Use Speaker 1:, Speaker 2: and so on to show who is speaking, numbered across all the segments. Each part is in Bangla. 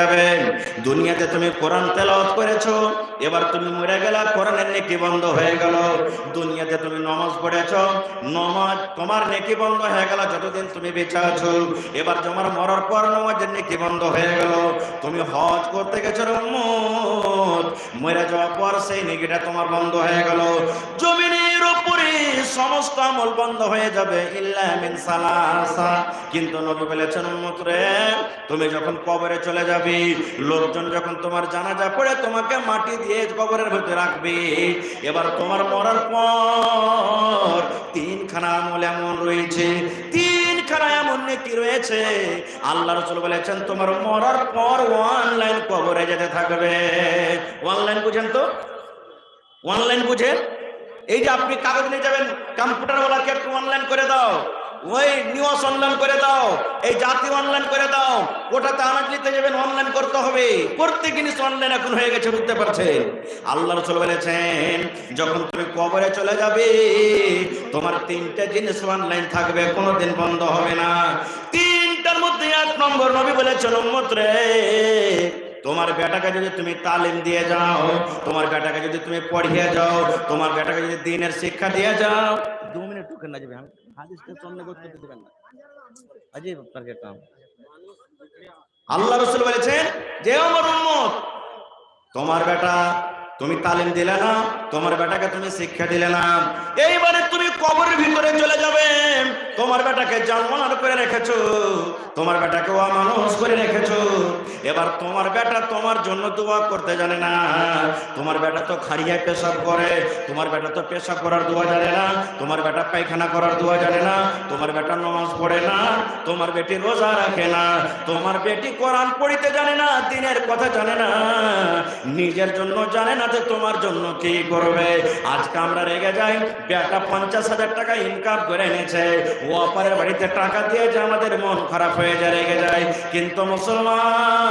Speaker 1: যাবে। দুনিয়াতে তুমি কোরআন তেলাওয়াত করেছ, এবার তুমি মরে গেলা, কোরআনের নেকি বন্ধ হয়ে গেল। দুনিয়াতে তুমি নমাজ পড়েছো, নমাজ তোমার নেকি বন্ধ হয়ে গেল, যতদিন তুমি বেঁচে আছো। এবার তোমার মরার পর নমাজের নেকি বন্ধ হয়ে গেল। তুমি হজ করতে গেছো মরে যাওয়ার পর সেই নেকিটা তোমার বন্ধ হয়ে গেল। উপরে সমস্ত আমল বন্ধ হয়ে যাবে সালাসা। কিন্তু নবী বলেছেন, উম্মত তুমি যখন কবরে চলে যাবি, লোকজন যখন তোমার জানাজা পড়ে তোমাকে মাটি দিয়ে কবরের ভিতরে রাখবে। এবার তোমার মরার পর তিনখানা আমল এমন রয়েছে, তিনখানা এমন নেকি রয়েছে। আল্লাহ রসুল বলেছেন, তোমার মরার পর অনলাইন কবরে যেতে থাকবে। অনলাইন বুঝেন তো? অনলাইন বুঝেন? এই যে আপনি কাগজ নিয়ে যাবেন কম্পিউটারওয়ালাকে একটু অনলাইন করে দাও, ওই নিউজ অনলাইন করে দাও, এই জাতি অনলাইন করে দাও, ওটাতে আনাজ নিতে যাবেন অনলাইন করতে হবে। প্রত্যেক জিনিস অনলাইন এখন হয়ে গেছে, বুঝতে পারছেন? আল্লাহ রসুল বলেছেন, যখন তুমি কবরে চলে যাবে, তোমার তিনটা জিনিস অনলাইন থাকবে, কোনোদিন বন্ধ হবে না। তিনটার মধ্যে এক নম্বর নবী বলেছেন, উম্মত রে তোমার বেটাকে যদি তুমি তালিম দিয়ে যাও, তোমার বেটাকে যদি তুমি পড়িয়ে যাও, তোমার বেটাকে যদি দিনের শিক্ষা দিয়ে যাও। দু মিনিট টুকে না যাবে হাদিসটা সামনে করতে দেবেন না। আজই আপনার কাম। আল্লাহ রসুল বলেছেন, যে আমার উম্মত, তোমার বেটা তুমি তালিম দিলে না, তোমার বেটাকে তুমি শিক্ষা দিলে না। এইবারে তুমি কবরের ভিতরে চলে যাবে। তোমার বেটাকে জন্মনার করে রেখেছো, তোমার বেটাকে অমানুষ করে রেখেছো। এবার তোমার বেটা তোমার জন্য দোয়া করতে জানে না। তোমার বেটা তো খাড়িয়া পেশাব করে, তোমার বেটা তো পেশাব করার দোয়া জানে না, তোমার বেটা পায়খানা করার দোয়া জানে না, তোমার বেটা নমাজ পড়ে না, তোমার বেটি রোজা রাখে না, তোমার বেটি কোরআন পড়িতে জানে না, দিনের কথা জানে না। নিজের জন্য জানে না যে তোমার জন্য কি করবে। আজকে আমরা রেগে যাই, বেটা পঞ্চাশ হাজার টাকা ইনকাম করে এনেছে। ও অপারের বাড়িতে টাকা দিয়ে যে আমাদের মন খারাপ হয়ে যায়, রেগে যায়। কিন্তু মুসলমান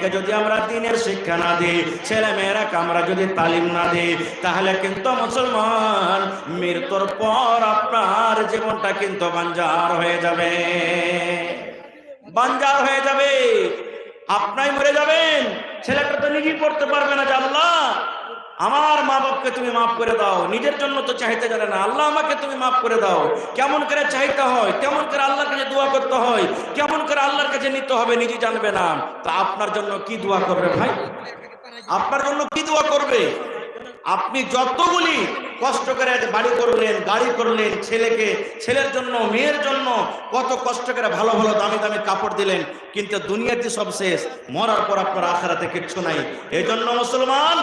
Speaker 1: মেয়েকে যদি আমরা দিনের শিক্ষা না দিই ছেলে মেয়েরাকে আমরা যদি তালিম না দিই, তাহলে কিন্তু মুসলমান মৃত্যুর পর আপনার জীবনটা কিন্তু বাঞ্জার হয়ে যাবে। বাঞ্জার হয়ে যাবে। আপনাই মরে যাবেন। ছেলেটা তো নিজেই পড়তে পারবে না আল্লাহ আমার মা বাপকে তুমি মাফ করে দাও। নিজের জন্য তো চাইতে জানে না। আল্লাহ আমাকে তুমি মাফ করে দাও। কেমন করে চাইতে হয়, কেমন করে আল্লাহর কাছে দোয়া করতে হয়, কেমন করে আল্লাহর কাছে নিতে হবে নিজে জানবে না। তা আপনার জন্য কি দোয়া করবে ভাই? আপনার জন্য কি দোয়া করবে? আপনি যতগুলি কষ্ট করে বাড়ি করলেন, গাড়ি করলেন, ছেলেকে, ছেলের জন্য, মেয়ের জন্য কত কষ্ট করে ভালো ভালো, দামি দামি কাপড় দিলেন। কিন্তু দুনিয়াতে সব শেষ। মরার পর আপনার আখারাতে কিচ্ছু নাই। এই জন্য মুসলমান,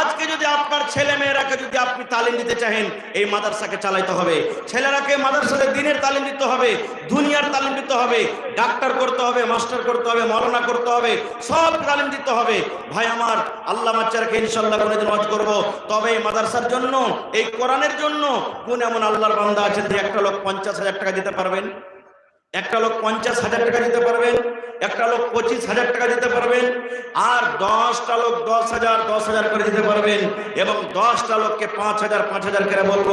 Speaker 1: আজকে যদি আপনার ছেলে মেয়েরাকে যদি আপনি তালিম দিতে চাহেন, এই মাদ্রাসাকে চালাইতে হবে। ছেলেরাকে মাদ্রাসাতে দিনের তালিম দিতে হবে, দুনিয়ার তালিম দিতে হবে, ডাক্তার করতে হবে, মাস্টার করতে হবে, মরনা করতে হবে, সব তালিম দিতে হবে। ভাই আমার, আল্লাহ বাচ্চারাকে ইনশাল্লাহ কোনোদিন ওয়াজ করব। তবে এই মাদ্রাসার জন্য এই কোরআনের জন্য কোন এমন আল্লাহর বান্দা আছেন যে একটা লোক পঞ্চাশ হাজার টাকা দিতে পারবেন? একটা লোক পঞ্চাশ হাজার টাকা দিতে পারবেন, একটা লোক পঁচিশ হাজার টাকা দিতে পারবেন, আর দশটা লোক দশ হাজার দশ হাজার করে দিতে পারবেন, এবং দশটা লোককে পাঁচ হাজার পাঁচ হাজার করে বলব,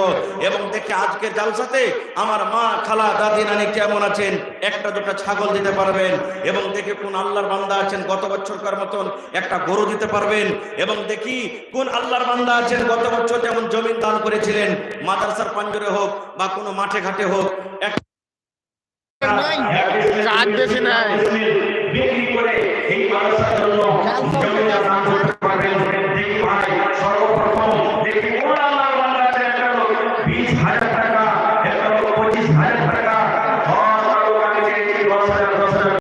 Speaker 1: এবং দেখে আজকের জালসাতে আমার মা খালা দাদি নানি কেমন আছেন, একটা দুটা ছাগল দিতে পারবেন, এবং দেখে কোন আল্লাহর বান্দা আছেন গত বছরকার মতন একটা গরু দিতে পারবেন, এবং দেখি কোন আল্লাহর বান্দা আছেন গত বছর যেমন জমিন দান করেছিলেন, মাদ্রাসার পাঞ্জরে হোক বা কোনো মাঠে ঘাটে হোক, এক
Speaker 2: কাজ বেশি
Speaker 1: সর্বপ্রথম